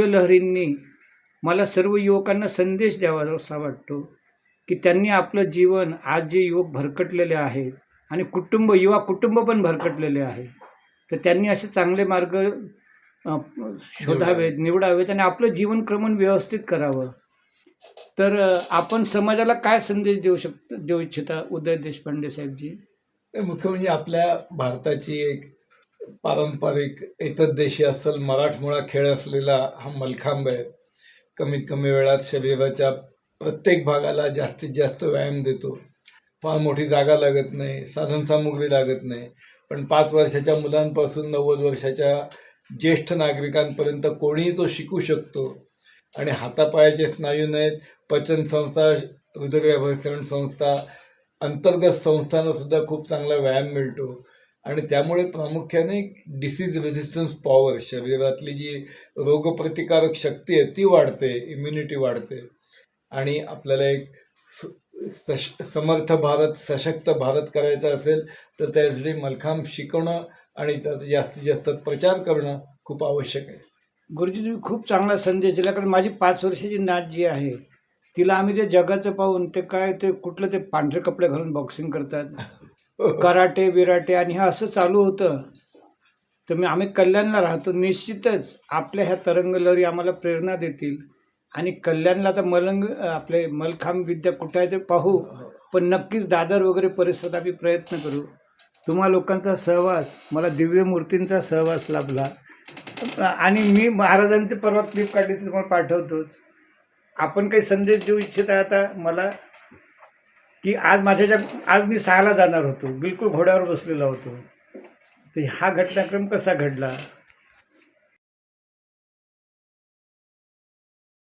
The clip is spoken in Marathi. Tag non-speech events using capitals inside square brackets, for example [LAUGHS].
लहरींनी मला सर्व युवकांना संदेश द्यावा असा वाटतो की त्यांनी आपलं जीवन आज जे युवक भरकटलेले आहेत आणि कुटुंब युवा कुटुंब पण भरकटलेले आहे तर त्यांनी असे चांगले मार्ग शोधावेत निवडावेत आणि आपलं जीवनक्रमण व्यवस्थित करावं. तर आपण समाजाला काय संदेश देऊ शकतो देऊ इच्छिता? उदय देशपांडे साहेबजी. मुख्य म्हणजे आपल्या भारताची एक पारंपरिक एकदेशी असल मराठमोळा खेळ असलेला हा मलखांब आहे. कमीत कमी वेळात शरीराच्या प्रत्येक भागाला जास्तीत जास्त व्यायाम देतो. फार मोठी जागा लागत नाही साधनसामुग्री लागत नाही. पण पाच वर्षाच्या मुलांपासून नव्वद वर्षाच्या ज्येष्ठ नागरिकांपर्यंत कोणीही तो शिकू शकतो. आणि हातापायाचे स्नायू नाहीत पचन संस्था हृदय संस्था अंतर्गत संस्थांना सुद्धा खूप चांगला व्यायाम मिळतो. आणि त्यामुळे प्रामुख्याने डिसीज रेझिस्टन्स पॉवर शरीरातली जी रोगप्रतिकारक शक्ती आहे ती वाढते इम्युनिटी वाढते. आणि आपल्याला एक स- सश- समर्थ भारत सशक्त भारत करायचा असेल तर त्यासाठी मलखांब शिकवणं आणि त्याचा जास्तीत जास्त प्रचार करणं खूप आवश्यक आहे. गुरुजी तुम्ही खूप चांगला संदेश दिला कारण माझी पाच वर्षाची नात जी आहे तिला आम्ही ते जगाचं पाहून ते काय ते कुठलं ते पांढरे कपडे घालून बॉक्सिंग करतात. [LAUGHS] कराटे बिराटे आणि हे असं चालू होतं. तर मी आम्ही कल्याणला राहतो. निश्चितच आपल्या ह्या तरंगलहरी आम्हाला प्रेरणा देतील. आणि कल्याणला तर मलंग आपले मलखांब विद्या कुठं आहे ते पाहू. पण नक्कीच दादर वगैरे परिसरात आम्ही प्रयत्न करू. तुम्हा लोकांचा सहवास मला दिव्य मूर्तींचा सहवास लाभला. आणि मी महाराजांची परवा क्लिप काढली तुम्हाला पाठवतोच. आपण काही संदेश देऊ इच्छित आहे आता? मला की आज माझ्याच्या आज मी सहाला जाणार होतो. बिलकुल घोड्यावर बसलेला होतो. तर हा घटनाक्रम कसा घडला?